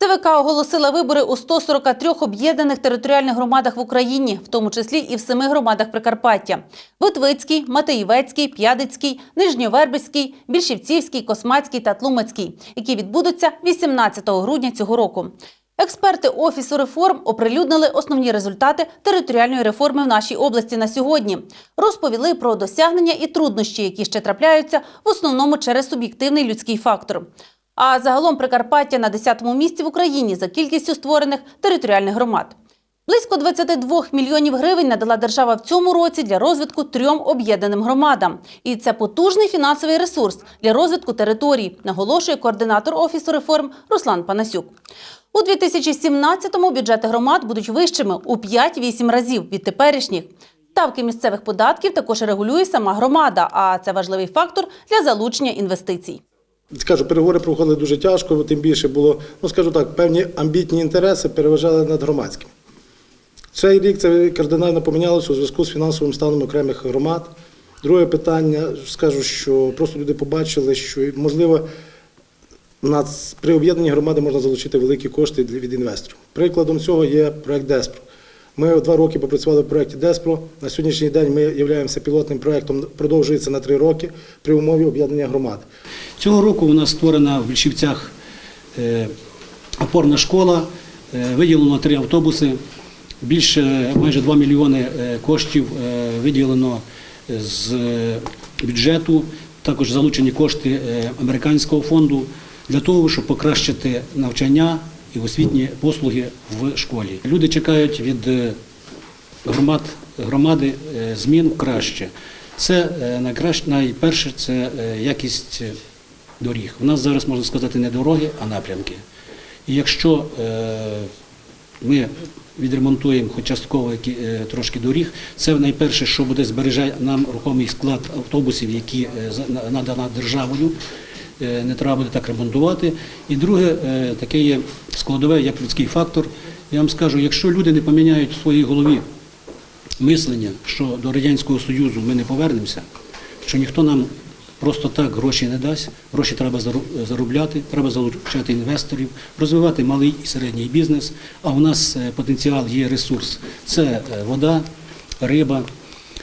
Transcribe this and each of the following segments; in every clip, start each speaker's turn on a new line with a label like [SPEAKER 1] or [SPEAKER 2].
[SPEAKER 1] ТВК оголосила вибори у 143 об'єднаних територіальних громадах в Україні, в тому числі і в семи громадах Прикарпаття: Витвицький, Матеївецький, П'ядицький, Нижньовербицький, Більшівцівський, Космацький та Тлумацький, які відбудуться 18 грудня цього року. Експерти Офісу реформ оприлюднили основні результати територіальної реформи в нашій області на сьогодні. Розповіли про досягнення і труднощі, які ще трапляються в основному через суб'єктивний людський фактор. А загалом Прикарпаття на 10-му місці в Україні за кількістю створених територіальних громад. Близько 22 мільйонів гривень надала держава в цьому році для розвитку трьом об'єднаним громадам. І це потужний фінансовий ресурс для розвитку територій, наголошує координатор Офісу реформ Руслан Панасюк. У 2017-му бюджети громад будуть вищими у 5-8 разів від теперішніх. Ставки місцевих податків також регулює сама громада, а це важливий фактор для залучення інвестицій.
[SPEAKER 2] Скажу, переговори проходили дуже тяжко, тим більше було, ну скажу так, певні амбітні інтереси переважали над громадським. Цей рік це кардинально помінялося у зв'язку з фінансовим станом окремих громад. Друге питання, скажу, що просто люди побачили, що можливо при об'єднанні громади можна залучити великі кошти від інвесторів. Прикладом цього є проект Деспро. Ми два роки попрацювали в проєкті Деспро. На сьогоднішній день ми являємося пілотним проєктом, продовжується на три роки при умові об'єднання громад.
[SPEAKER 3] Цього року у нас створена в Більшівцях е, опорна школа, е, виділено три автобуси, більше майже 2 мільйони е, коштів виділено з бюджету, також залучені кошти американського фонду для того, щоб покращити навчання і освітні послуги в школі. Люди чекають від е, громад, громади е, змін краще. Це е, найкраще, найперше це якість доріг. У нас зараз можна сказати не дороги, а напрямки. І якщо ми відремонтуємо хоч частково трошки доріг, це найперше, що буде збереже нам рухомий склад автобусів, які надана державою. Е, Не треба буде так ремонтувати. І друге, е, таке є складове, як людський фактор. Я вам скажу, якщо люди не поміняють в своїй голові мислення, що до Радянського Союзу ми не повернемося, що ніхто нам просто так гроші не дасть, гроші треба заробляти, треба залучати інвесторів, розвивати малий і середній бізнес. А у нас е, потенціал є ресурс. Це вода, риба,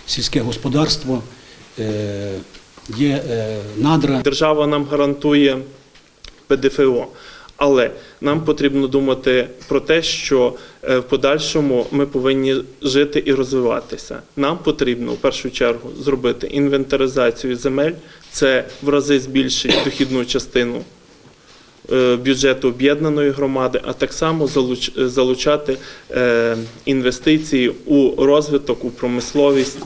[SPEAKER 3] сільське господарство, є е, надра.
[SPEAKER 4] Держава нам гарантує ПДФО. Але нам потрібно думати про те, що е, в подальшому ми повинні жити і розвиватися. Нам потрібно в першу чергу зробити інвентаризацію земель, це в рази збільшить дохідну частину е, бюджету об'єднаної громади, а так само залуч- е, залучати е, інвестиції у розвиток, у промисловість.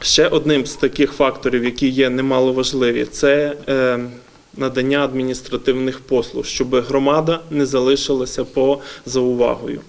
[SPEAKER 4] Ще одним з таких факторів, які є немаловажливі, це е, надання адміністративних послуг, щоб громада не залишилася поза увагою.